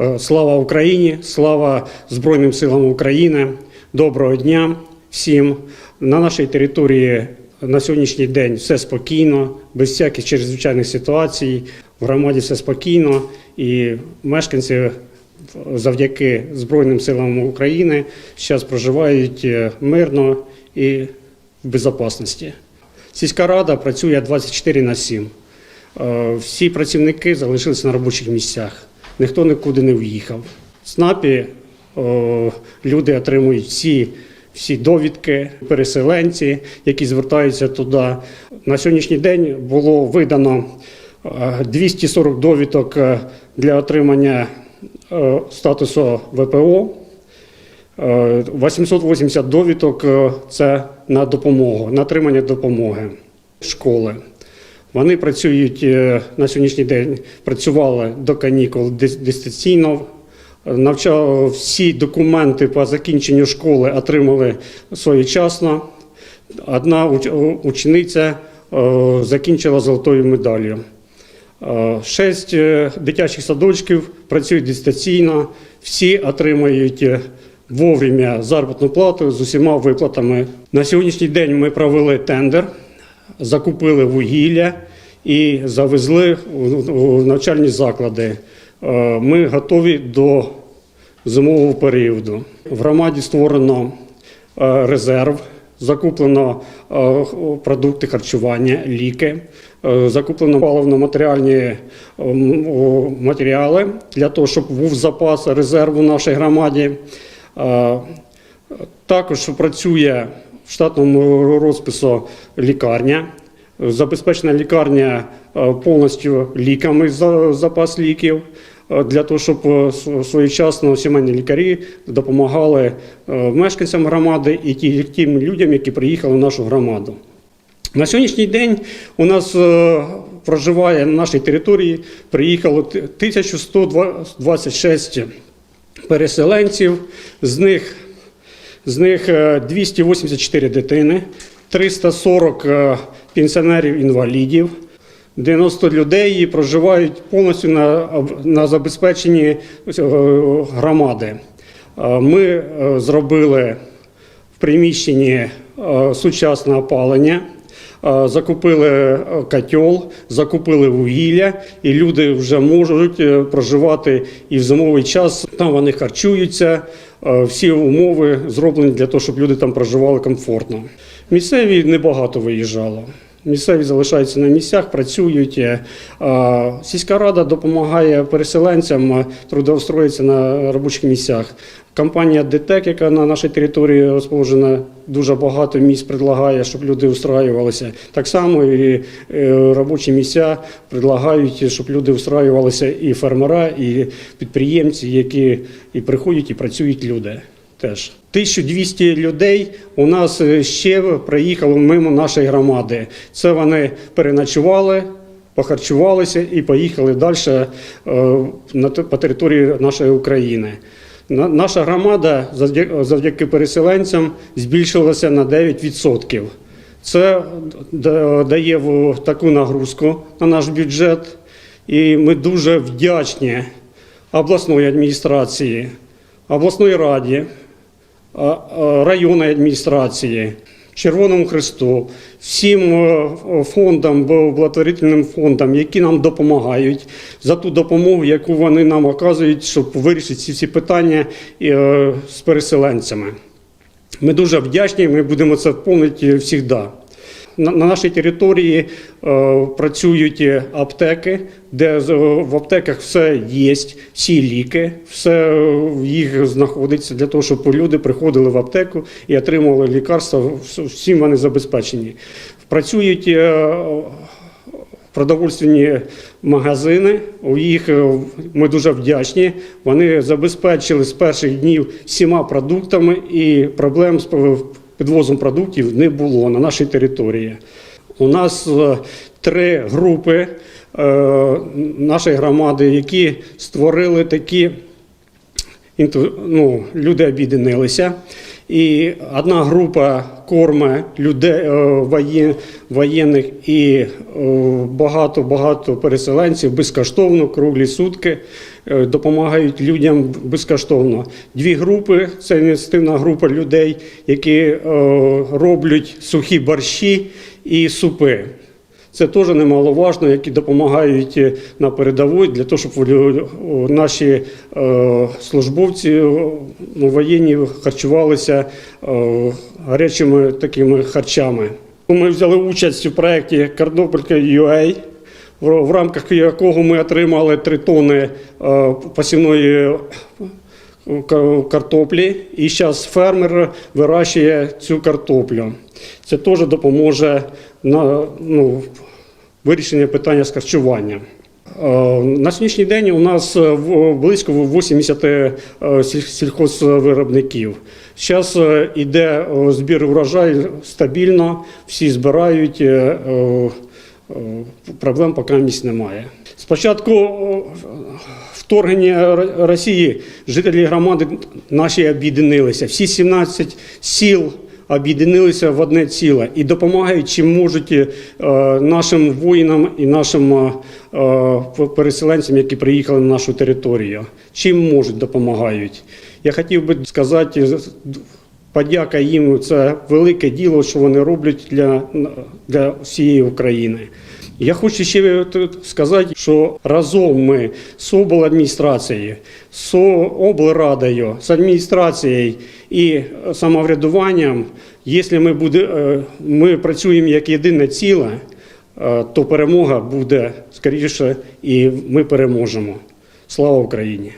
Е, Слава Україні! Слава Збройним силам України! Доброго дня всім! На нашій території на сьогоднішній день все спокійно, без всяких чрезвичайних ситуацій. В громаді все спокійно, і мешканці завдяки Збройним силам України зараз проживають е, мирно і в безпечності. Сільська рада працює 24 на 7. Е, Всі працівники залишилися на робочих місцях. Ніхто нікуди не в'їхав. В СНАПі е, люди отримують всі, всі довідки, переселенці, які звертаються туди. На сьогоднішній день було видано е, 240 довідок е, для отримання е, статусу ВПО. Е, 880 довідок е, це на допомогу, на отримання допомоги школи. Вони працюють е, на сьогоднішній день, працювали до канікул дистанційно. Навчали всі документи по закінченню школи отримали своєчасно. Одна учениця е, закінчила золотою медаллю. Е, Шесть дитячих садочків працюють дистанційно, всі отримують е, вовремя заробітну плату з усіма виплатами. На сьогоднішній день ми провели тендер, закупили вугілля і завезли у навчальні заклади. Е, Ми готові до зимового періоду. В громаді створено е, резерв, закуплено е, продукти харчування, ліки, закуплено паливно-матеріальні матеріали для того, щоб був запас резерву в нашій громаді. Також працює в штатному розпису лікарня. Забезпечена лікарня е, повністю ліками за запас ліків е, для того, щоб е, своєчасно сімейні лікарі допомагали мешканцям громади і тим людям, які приїхали в нашу громаду. На сьогоднішній день у нас проживає на нашій території приїхало т- 1126 переселенців, з них з них е, 284 дитини, 340 е, пенсіонерів-інвалідів, 90 людей проживають повністю на, на забезпеченні е, громади. Е, Ми е, зробили в приміщенні сучасне опалення. Закупили котел, закупили вугілля, і люди вже можуть проживати і в зимовий час. Там вони харчуються. Всі умови зроблені для того, щоб люди там проживали комфортно. Місцеві небагато виїжджало. Місцеві залишаються на місцях, працюють. Е, Сільська рада допомагає переселенцям е, трудоустроїтися на робочих місцях. Компанія ДТЕК, яка на нашій території розположена, дуже багато місць предлагає, щоб люди устраювалися. Так само і е, робочі місця предлагають, щоб люди устраювалися і фермера, і підприємці, які і приходять, і працюють люди. Теж 1200 людей у нас е, ще приїхало мимо нашої громади. Це вони переночували, похарчувалися і поїхали далі е, по території нашої України. Наша громада завдяки, переселенцям збільшилася на 9%. Це дає таку нагрузку на наш бюджет, і ми дуже вдячні обласної адміністрації, обласної раді, районної адміністрації, Червоному Христу, всім е, фондам, благотворительним фондам, які нам допомагають за ту допомогу, яку вони нам оказують, щоб вирішити ці всі питання е, з переселенцями. Ми дуже вдячні, ми будемо це повністю завжди. На, на нашій території е, працюють аптеки, де в аптеках все є, всі ліки, все е, їх знаходиться для того, щоб люди приходили в аптеку і отримували лікарства. вс- Всім вони забезпечені. Працюють е, продовольственні магазини. У їх ми дуже вдячні. Вони забезпечили з перших днів всіма продуктами, і проблем з підвозом продуктів не було на нашій території. У нас е, три групи е, нашої громади, які створили такі ну, люди об'єдналися І одна група корме людей е, воєнних і багато багато переселенців безкоштовно, круглі сутки е, допомагають людям безкоштовно. Дві групи це ініціативна група людей, які е, роблять сухі борщі і супи. Це теж немаловажно, які допомагають е, на передовій для того, щоб наші е, службовці ну, воєнні харчувалися е, гарячими такими харчами. Ми взяли участь у проєкті Картопелька UA, в, рамках якого ми отримали 3 тони е, посівної картоплі, і зараз фермер вирощує цю картоплю. Це теж допоможе на ну, вирішення питання з харчуванням. Е, На сьогоднішній день у нас е, близько 80 е, сільхозвиробників. Зараз йде збір урожаю стабільно, всі збирають, проблем поки немає. Спочатку вторгнення Росії жителі громади наші об'єдналися. Всі 17 сіл об'єдналися в одне ціле і допомагають, чим можуть е, нашим воїнам і нашим е, е, переселенцям, які приїхали на нашу територію. Чим можуть допомагають. Я хотів би сказати. Подяка їм це велике діло, що вони роблять для, для всієї України. Я хочу ще сказати, що разом ми з обладміністрацією, з облрадою, з адміністрацією і самоврядуванням, якщо ми, буде, е, ми працюємо як єдине ціле, е, то перемога буде скоріше і ми переможемо. Слава Україні!